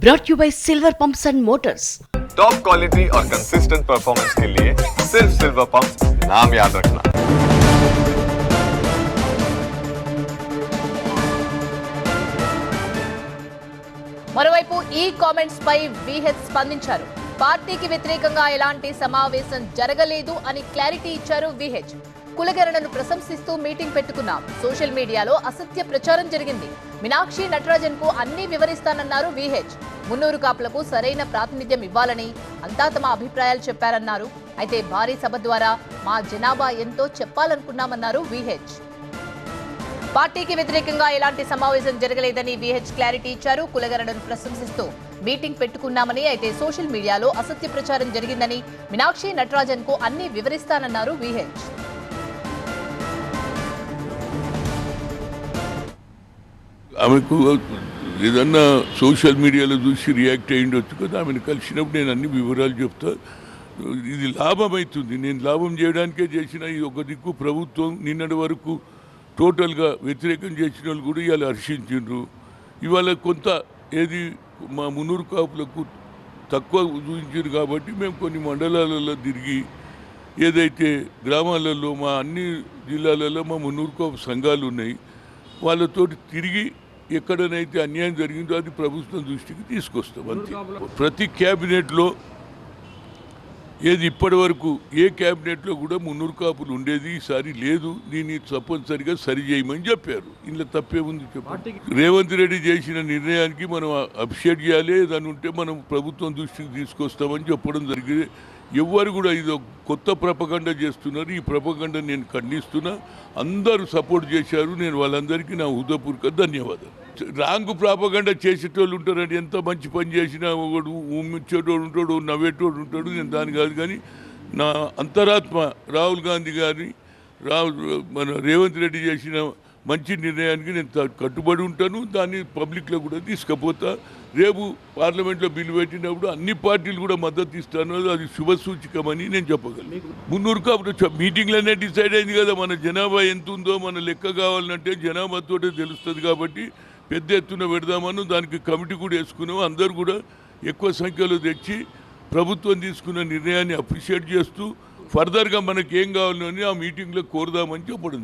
brought you by Silver Pumps and Motors. Top quality और consistent performance के लिए सिर्फ सिल्वर पंप नाम याद रखना మరోవైపు ఈ కామెంట్స్ పై విహెచ్ స్పందించారు పార్టీకి వ్యతిరేకంగా ఎలాంటి సమావేశం జరగలేదు అని క్లారిటీ ఇచ్చారు విహెచ్ కులగరణను ప్రశంసిస్తూ మీటింగ్ పెట్టుకున్నాం. సోషల్ మీడియాలో అసత్య ప్రచారం జరిగింది. మీనాక్షి నటరాజన్కు అన్ని వివరిస్తానన్నారు విహెచ్. మున్నూరు కాపులకు సరైన ప్రాతినిధ్యం ఇవ్వాలని అంతా తమ అభిప్రాయాలు చెప్పారన్నారు. అయితే భారీ సభ ద్వారా మా జనాభా ఎంతో చెప్పాలనుకున్నామన్నారు విహెచ్. పార్టీకి వ్యతిరేకంగా ఎలాంటి సమావేశం జరగలేదని విహెచ్ క్లారిటీ ఇచ్చారు. కులగరణను ప్రశంసిస్తూ మీటింగ్ పెట్టుకున్నామని అయితే సోషల్ మీడియాలో అసత్య ప్రచారం జరిగిందని మీనాక్షి నటరాజన్కు అన్ని వివరిస్తానన్నారు విహెచ్. ఆమెకు ఏదన్నా సోషల్ మీడియాలో చూసి రియాక్ట్ అయ్యి ఉండొచ్చు కదా ఆమెను కలిసినప్పుడు నేను అన్ని వివరాలు చెప్తా. ఇది లాభం అవుతుంది నేను లాభం చేయడానికే చేసిన ఈ ఒక దిక్కు ప్రభుత్వం నిన్నటి వరకు టోటల్గా వ్యతిరేకం చేసిన వాళ్ళు కూడా ఇవాళ హర్షించిండ్రు. ఇవాళ కొంత ఏది మా మున్నూరు కాపులకు తక్కువ చూపించారు కాబట్టి మేము కొన్ని మండలాలలో తిరిగి ఏదైతే గ్రామాలలో మా అన్ని జిల్లాలలో మా మున్నూరు కాపు సంఘాలు ఉన్నాయి వాళ్ళతోటి తిరిగి ఎక్కడనైతే అన్యాయం జరిగిందో అది ప్రభుత్వం దృష్టికి తీసుకొస్తాం అంతే. ప్రతి క్యాబినెట్లో ఏది ఇప్పటి వరకు ఏ క్యాబినెట్లో కూడా మున్నూరు కాపులు ఉండేది ఈసారి లేదు దీన్ని తప్పనిసరిగా సరి చేయమని చెప్పారు. ఇందులో తప్పే ఉంది చెప్పు రేవంత్ రెడ్డి చేసిన నిర్ణయానికి మనం అప్షేట్ చేయాలి దాని ఉంటే మనం ప్రభుత్వం దృష్టికి తీసుకొస్తామని చెప్పడం జరిగింది. ఎవ్వరు కూడా ఇది కొత్త ప్రపగండ చేస్తున్నారు ఈ ప్రపగండ నేను ఖండిస్తున్నా. అందరూ సపోర్ట్ చేశారు నేను వాళ్ళందరికీ నా హృదయపూర్వక ధన్యవాదాలు. రాంగ్ ప్రాపగండ చేసేటోళ్ళు ఉంటారండి. ఎంత మంచి పని చేసినా ఒకడు ఉమ్మిచ్చేటోడు ఉంటాడు నవ్వేటోడు ఉంటాడు. నేను దాని కాదు కానీ నా అంతరాత్మ రాహుల్ గాంధీ గారిని రాహుల్ మన రేవంత్ రెడ్డి చేసిన మంచి నిర్ణయానికి నేను త- కట్టుబడి ఉంటాను. దాన్ని పబ్లిక్లో కూడా తీసుకుపోతా. రేపు పార్లమెంట్లో బిల్లు పెట్టినప్పుడు అన్ని పార్టీలు కూడా మద్దతు ఇస్తాను. అది శుభ సూచికమని నేను చెప్పగలను. మున్నూరు కాబట్టి మీటింగ్లోనే డిసైడ్ అయింది కదా. మన జనాభా ఎంత ఉందో మన లెక్క కావాలంటే జనాభాతో తెలుస్తుంది కాబట్టి పెద్ద ఎత్తున పెడదామను దానికి కమిటీ కూడా వేసుకున్నాము అందరూ కూడా ఎక్కువ సంఖ్యలో తెచ్చి ప్రభుత్వం తీసుకున్న నిర్ణయాన్ని అప్రిషియేట్ చేస్తూ ఫర్దర్గా మనకి ఏం కావాలని ఆ మీటింగ్లో కోరుదామని చెప్పడం